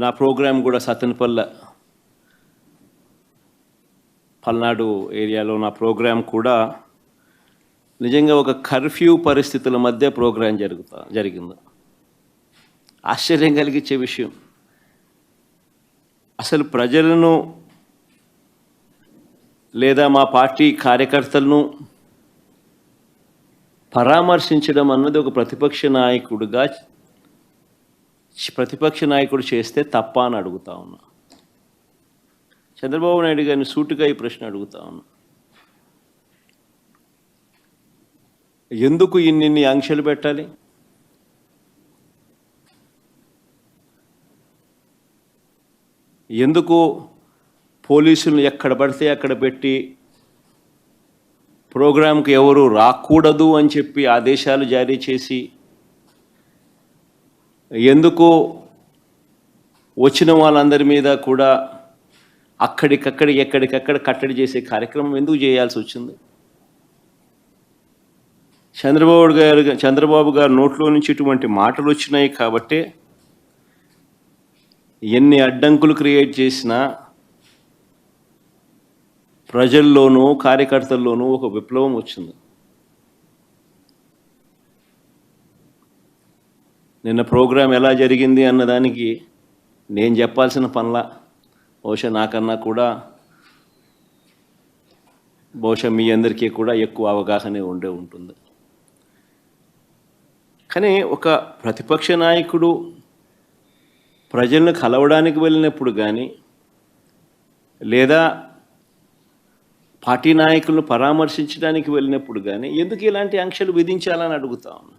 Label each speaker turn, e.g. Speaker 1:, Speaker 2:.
Speaker 1: నా ప్రోగ్రాం కూడా సత్తెనపల్ల పల్నాడు ఏరియాలో నా ప్రోగ్రాం కూడా నిజంగా ఒక కర్ఫ్యూ పరిస్థితుల మధ్య ప్రోగ్రాం జరుగుతా జరిగింది. ఆశ్చర్యం కలిగించే విషయం అసలు ప్రజలను లేదా మా పార్టీ కార్యకర్తలను పరామర్శించడం అన్నది ఒక ప్రతిపక్ష నాయకుడిగా ప్రతిపక్ష నాయకుడు చేస్తే తప్ప అని అడుగుతా ఉన్నా. చంద్రబాబు నాయుడు గారిని సూటిగా ఈ ప్రశ్న అడుగుతా ఉన్నా. ఎందుకు ఇన్నిన్ని ఆంక్షలు పెట్టాలి? ఎందుకు పోలీసులు ఎక్కడ పడితే అక్కడ పెట్టి ప్రోగ్రాంకి ఎవరు రాకూడదు అని చెప్పి ఆదేశాలు జారీ చేసి ఎందుకు వచ్చిన వాళ్ళందరి మీద కూడా అక్కడికక్కడ ఎక్కడికక్కడ కట్టడి చేసే కార్యక్రమం ఎందుకు చేయాల్సి వచ్చింది? చంద్రబాబు గారు చంద్రబాబు గారు నోట్లో నుంచి ఇటువంటి మాటలు వచ్చినాయి కాబట్టి ఎన్ని అడ్డంకులు క్రియేట్ చేసినా ప్రజల్లోనూ కార్యకర్తల్లోనూ ఒక విప్లవం వచ్చింది. నిన్న ప్రోగ్రాం ఎలా జరిగింది అన్నదానికి నేను చెప్పాల్సిన పనుల బహుశా నాకన్నా కూడా బహుశా మీ అందరికీ కూడా ఎక్కువ అవగాహన ఉండే ఉంటుంది. కానీ ఒక ప్రతిపక్ష నాయకుడు ప్రజలను కలవడానికి వెళ్ళినప్పుడు కానీ లేదా పార్టీ నాయకులను పరామర్శించడానికి వెళ్ళినప్పుడు కానీ ఎందుకు ఇలాంటి ఆంక్షలు విధించాలని అడుగుతా ఉన్నా?